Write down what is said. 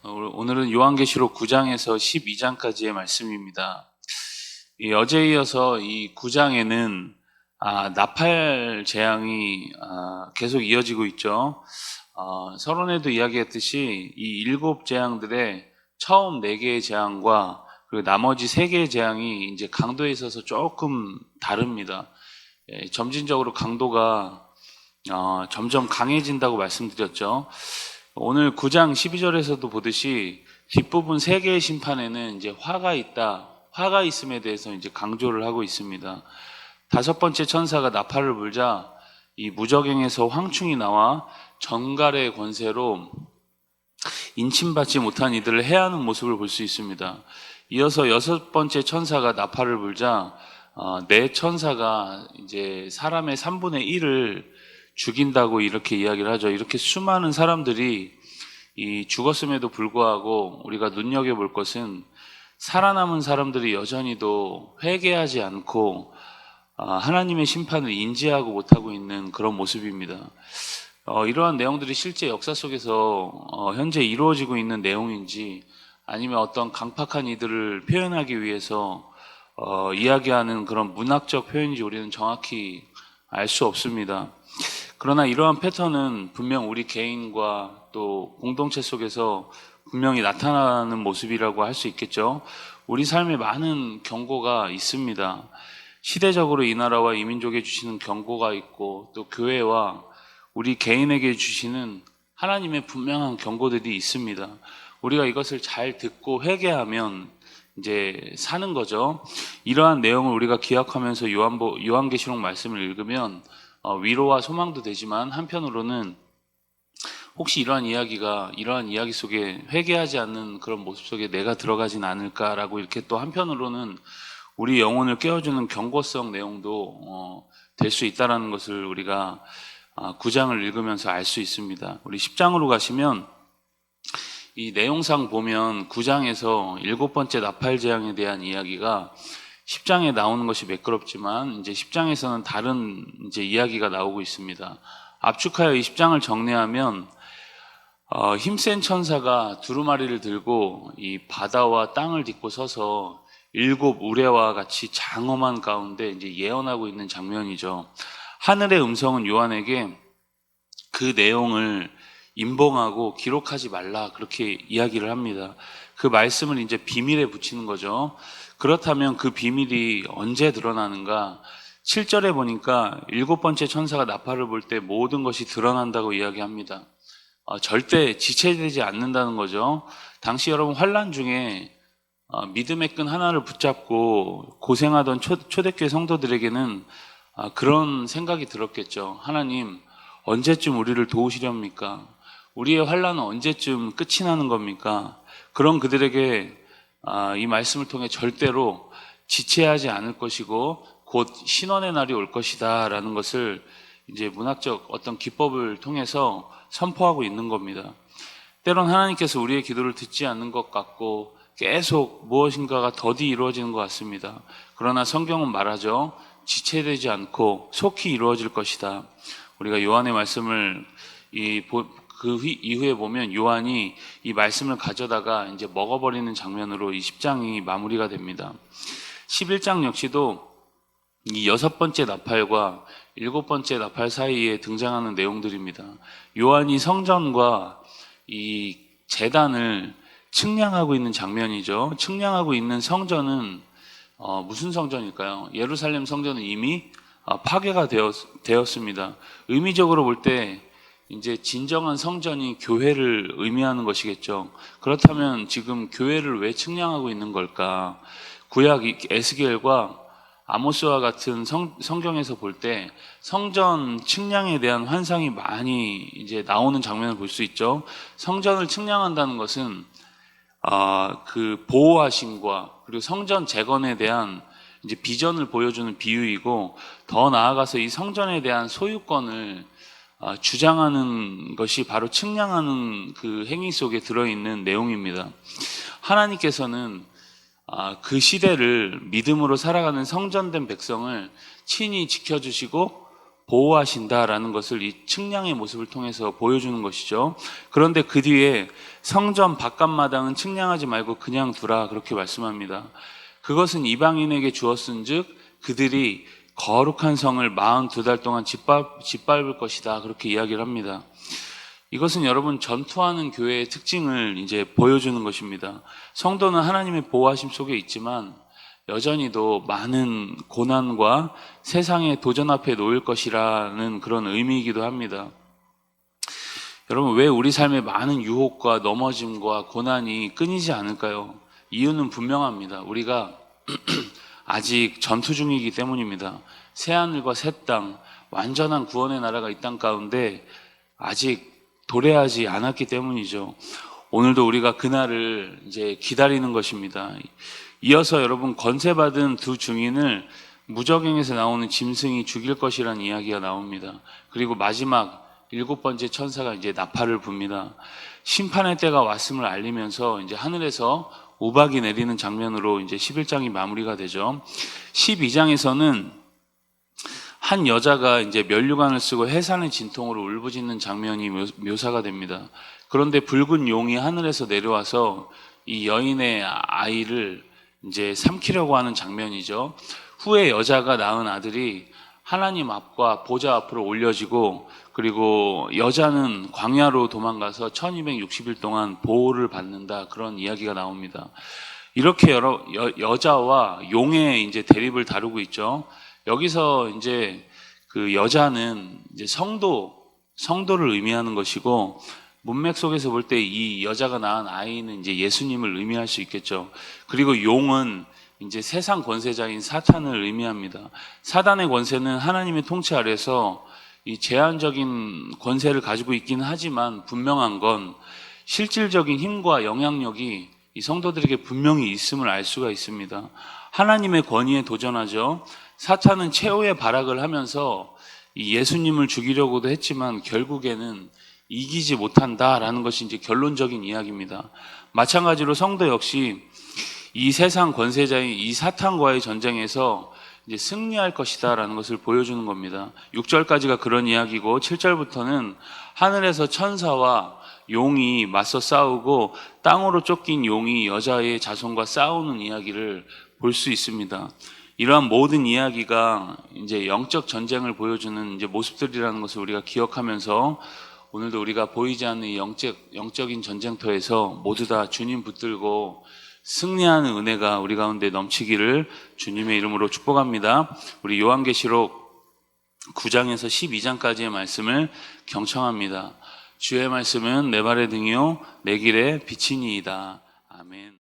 어, 오늘은 요한계시록 9장에서 12장까지의 말씀입니다. 이 어제 이어서 이 9장에는 아, 나팔 재앙이 아, 계속 이어지고 있죠. 어, 서론에도 이야기했듯이 이 일곱 재앙들의 처음 네 개의 재앙과 그리고 나머지 세 개의 재앙이 이제 강도에 있어서 조금 다릅니다. 예, 점진적으로 강도가 어, 점점 강해진다고 말씀드렸죠. 오늘 9장 12절에서도 보듯이 뒷부분 세 개의 심판에는 이제 화가 있다. 화가 있음에 대해서 이제 강조를 하고 있습니다. 다섯 번째 천사가 나팔을 불자 이 무적행에서 황충이 나와 전갈의 권세로 인침받지 못한 이들을 해하는 모습을 볼 수 있습니다. 이어서 여섯 번째 천사가 나팔을 불자 어, 네 천사가 이제 사람의 3분의 1을 죽인다고 이렇게 이야기를 하죠. 이렇게 수많은 사람들이 이 죽었음에도 불구하고 우리가 눈여겨볼 것은 살아남은 사람들이 여전히도 회개하지 않고 아, 하나님의 심판을 인지하고 못하고 있는 그런 모습입니다. 어, 이러한 내용들이 실제 역사 속에서 어, 현재 이루어지고 있는 내용인지 아니면 어떤 강팍한 이들을 표현하기 위해서 어, 이야기하는 그런 문학적 표현인지 우리는 정확히 알 수 없습니다. 그러나 이러한 패턴은 분명 우리 개인과 또 공동체 속에서 분명히 나타나는 모습이라고 할 수 있겠죠. 우리 삶에 많은 경고가 있습니다. 시대적으로 이 나라와 이 민족에 주시는 경고가 있고 또 교회와 우리 개인에게 주시는 하나님의 분명한 경고들이 있습니다. 우리가 이것을 잘 듣고 회개하면 이제 사는 거죠. 이러한 내용을 우리가 기억하면서 요한계시록 말씀을 읽으면 어, 위로와 소망도 되지만 한편으로는 혹시 이러한 이야기가 이러한 이야기 속에 회개하지 않는 그런 모습 속에 내가 들어가진 않을까라고 이렇게 또 한편으로는 우리 영혼을 깨워주는 경고성 내용도 어, 될 수 있다라는 것을 우리가 아, 9장을 읽으면서 알 수 있습니다. 우리 10장으로 가시면 이 내용상 보면 9장에서 일곱 번째 나팔 재앙에 대한 이야기가 10장에 나오는 것이 매끄럽지만 이제 10장에서는 다른 이제 이야기가 나오고 있습니다. 압축하여 이 10장을 정리하면 어, 힘센 천사가 두루마리를 들고 이 바다와 땅을 딛고 서서 일곱 우레와 같이 장엄한 가운데 이제 예언하고 있는 장면이죠. 하늘의 음성은 요한에게 그 내용을 임봉하고 기록하지 말라 그렇게 이야기를 합니다. 그 말씀을 이제 비밀에 붙이는 거죠. 그렇다면 그 비밀이 언제 드러나는가? 7절에 보니까 일곱 번째 천사가 나팔을 불 때 모든 것이 드러난다고 이야기합니다. 어, 절대 지체되지 않는다는 거죠. 당시 여러분 환란 중에 어, 믿음의 끈 하나를 붙잡고 고생하던 초, 초대교회 성도들에게는 아, 그런 생각이 들었겠죠. 하나님 언제쯤 우리를 도우시렵니까? 우리의 환란은 언제쯤 끝이 나는 겁니까? 그런 그들에게 아, 이 말씀을 통해 절대로 지체하지 않을 것이고 곧 신원의 날이 올 것이다라는 것을 이제 문학적 어떤 기법을 통해서 선포하고 있는 겁니다. 때론 하나님께서 우리의 기도를 듣지 않는 것 같고 계속 무엇인가가 더디 이루어지는 것 같습니다. 그러나 성경은 말하죠. 지체되지 않고 속히 이루어질 것이다. 우리가 요한의 말씀을 이 그 이후에 보면 요한이 이 말씀을 가져다가 이제 먹어버리는 장면으로 이 10장이 마무리가 됩니다. 11장 역시도 이 여섯 번째 나팔과 일곱 번째 나팔 사이에 등장하는 내용들입니다. 요한이 성전과 이 재단을 측량하고 있는 장면이죠. 측량하고 있는 성전은 어, 무슨 성전일까요? 예루살렘 성전은 이미 어, 파괴가 되었, 되었 습니다. 의미적으로 볼 때 이제 진정한 성전이 교회를 의미하는 것이겠죠. 그렇다면 지금 교회를 왜 측량하고 있는 걸까? 구약 에스겔과 아모스와 같은 성, 성경에서 볼 때 성전 측량에 대한 환상이 많이 이제 나오는 장면을 볼 수 있죠. 성전을 측량한다는 것은 아, 그 보호하심과 그리고 성전 재건에 대한 이제 비전을 보여주는 비유이고 더 나아가서 이 성전에 대한 소유권을 아, 주장하는 것이 바로 측량하는 그 행위 속에 들어있는 내용입니다. 하나님께서는 아, 그 시대를 믿음으로 살아가는 성전된 백성을 친히 지켜주시고 보호하신다라는 것을 이 측량의 모습을 통해서 보여주는 것이죠. 그런데 그 뒤에 성전 바깥마당은 측량하지 말고 그냥 두라 그렇게 말씀합니다. 그것은 이방인에게 주었은즉 그들이 거룩한 성을 42달 동안 짓밟, 짓밟을 것이다 그렇게 이야기를 합니다. 이것은 여러분 전투하는 교회의 특징을 이제 보여주는 것입니다. 성도는 하나님의 보호하심 속에 있지만 여전히도 많은 고난과 세상의 도전 앞에 놓일 것이라는 그런 의미이기도 합니다. 여러분, 왜 우리 삶에 많은 유혹과 넘어짐과 고난이 끊이지 않을까요? 이유는 분명합니다. 우리가 아직 전투 중이기 때문입니다. 새하늘과 새 땅, 완전한 구원의 나라가 이 땅 가운데 아직 도래하지 않았기 때문이죠. 오늘도 우리가 그날을 이제 기다리는 것입니다. 이어서 여러분 권세받은 두 증인을 무적행에서 나오는 짐승이 죽일 것이라는 이야기가 나옵니다. 그리고 마지막 일곱 번째 천사가 이제 나팔을 붑니다. 심판의 때가 왔음을 알리면서 이제 하늘에서 우박이 내리는 장면으로 이제 11장이 마무리가 되죠. 12장에서는 한 여자가 이제 면류관을 쓰고 해산의 진통으로 울부짖는 장면이 묘- 묘사가 됩니다. 그런데 붉은 용이 하늘에서 내려와서 이 여인의 아이를 이제 삼키려고 하는 장면이죠. 후에 여자가 낳은 아들이 하나님 앞과 보좌 앞으로 올려지고 그리고 여자는 광야로 도망가서 1260일 동안 보호를 받는다 그런 이야기가 나옵니다. 이렇게 여러 여, 여자와 용의 이제 대립을 다루고 있죠. 여기서 이제 그 여자는 이제 성도 성도를 의미하는 것이고 문맥 속에서 볼 때 이 여자가 낳은 아이는 이제 예수님을 의미할 수 있겠죠. 그리고 용은 이제 세상 권세자인 사탄을 의미합니다. 사단의 권세는 하나님의 통치 아래서 이 제한적인 권세를 가지고 있긴 하지만 분명한 건 실질적인 힘과 영향력이 이 성도들에게 분명히 있음을 알 수가 있습니다. 하나님의 권위에 도전하죠. 사탄은 최후의 발악을 하면서 이 예수님을 죽이려고도 했지만 결국에는 이기지 못한다라는 것이 이제 결론적인 이야기입니다. 마찬가지로 성도 역시 이 세상 권세자인 이 사탄과의 전쟁에서 이제 승리할 것이다라는 것을 보여주는 겁니다. 6절까지가 그런 이야기고 7절부터는 하늘에서 천사와 용이 맞서 싸우고 땅으로 쫓긴 용이 여자의 자손과 싸우는 이야기를 볼 수 있습니다. 이러한 모든 이야기가 이제 영적 전쟁을 보여주는 이제 모습들이라는 것을 우리가 기억하면서 오늘도 우리가 보이지 않는 이 영적 영적인 전쟁터에서 모두 다 주님 붙들고 승리하는 은혜가 우리 가운데 넘치기를 주님의 이름으로 축복합니다. 우리 요한계시록 9장에서 12장까지의 말씀을 경청합니다. 주의 말씀은 내 발의 등이요 내 길의 빛이니이다.